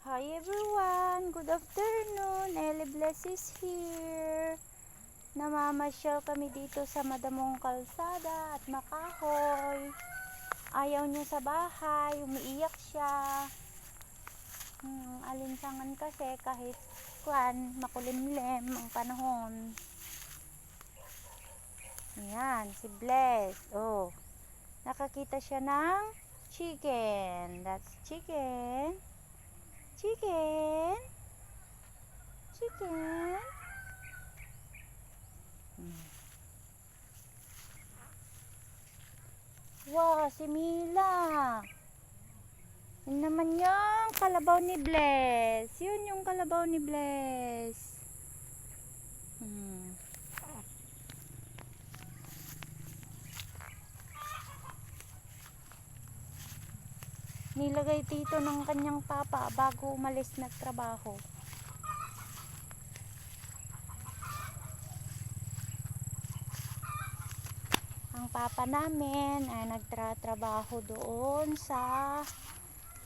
Hi everyone! Good afternoon! Ellie Bless is here! Namamasyal kami dito sa Madamong Kalsada at Makahoy. Ayaw niya sa bahay, umiiyak siya. Hmm, alinsangan kasi kahit kwan, makulimlim ang panahon. Ayan, si Bless. Oh, nakakita siya ng chicken. That's chicken. Chicken. Chicken. Wow, si Mila. Yun naman yung kalabaw ni Bless. Yun yung kalabaw ni Bless. Hmm. Nilagay dito ng kanyang papa bago umalis nagtrabaho. Ang papa namin ay nagtratrabaho doon sa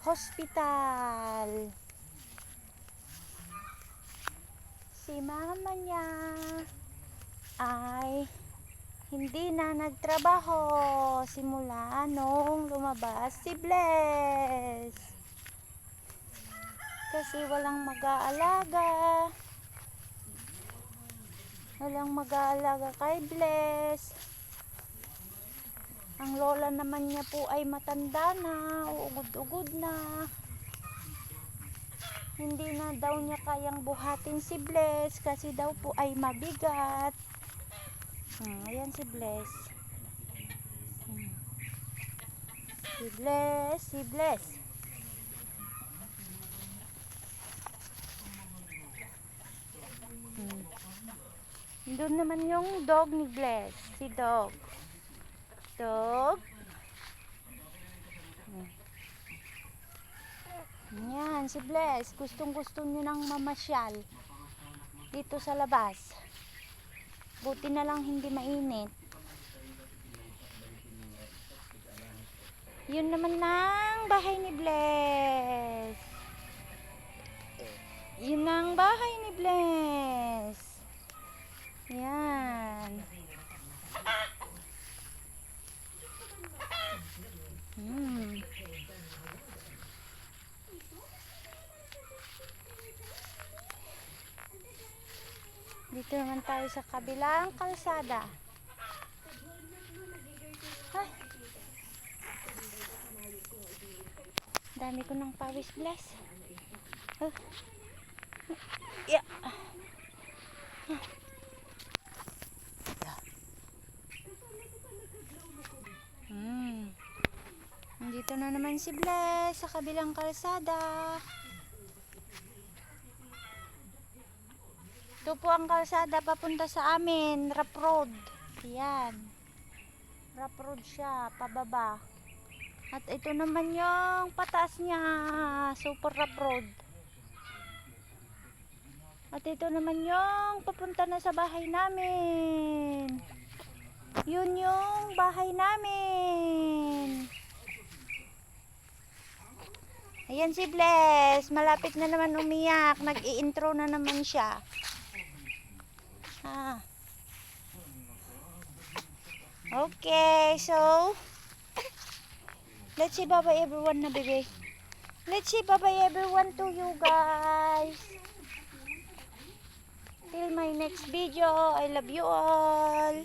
hospital. Si mama niya ay hindi na nagtrabaho simula nung lumabas si Bless. Kasi walang mag-aalaga. Walang mag-aalaga kay Bless. Ang lola naman niya po ay matanda na, uugod-ugod na. Hindi na daw niya kayang buhatin si Bless kasi daw po ay mabigat. Hmm, ayan si Bless. Hmm. Si Bless, si Bless. Hmm. Doon naman yung dog ni Bless. Si dog. Dog. Hmm. Yan, si Bless. Gustong gusto niyo nang mamasyal. Dito sa labas. Buti na lang hindi mainit. Yun naman ang bahay ni Bless. Yun ang bahay ni Bless. Yan. Dito naman tayo sa kabilang kalsada. Ay. Dami ko ng pawis bless. Oh. Yeah. Hmm. Nandito na naman si Bless sa kabilang kalsada. Ito po ang kalsada papunta sa amin, Rap Road. Yan. Rap Road siya, pababa. At ito naman yung pataas niya, Super Rap Road. At ito naman yung papunta na sa bahay namin. Yun yung bahay namin. Ayan si Bless. Malapit na naman umiyak. Nag-i-intro na naman siya. Ah. Okay, so let's say bye-bye everyone na bebe. Let's say bye-bye everyone to you guys. Till my next video. I love you all.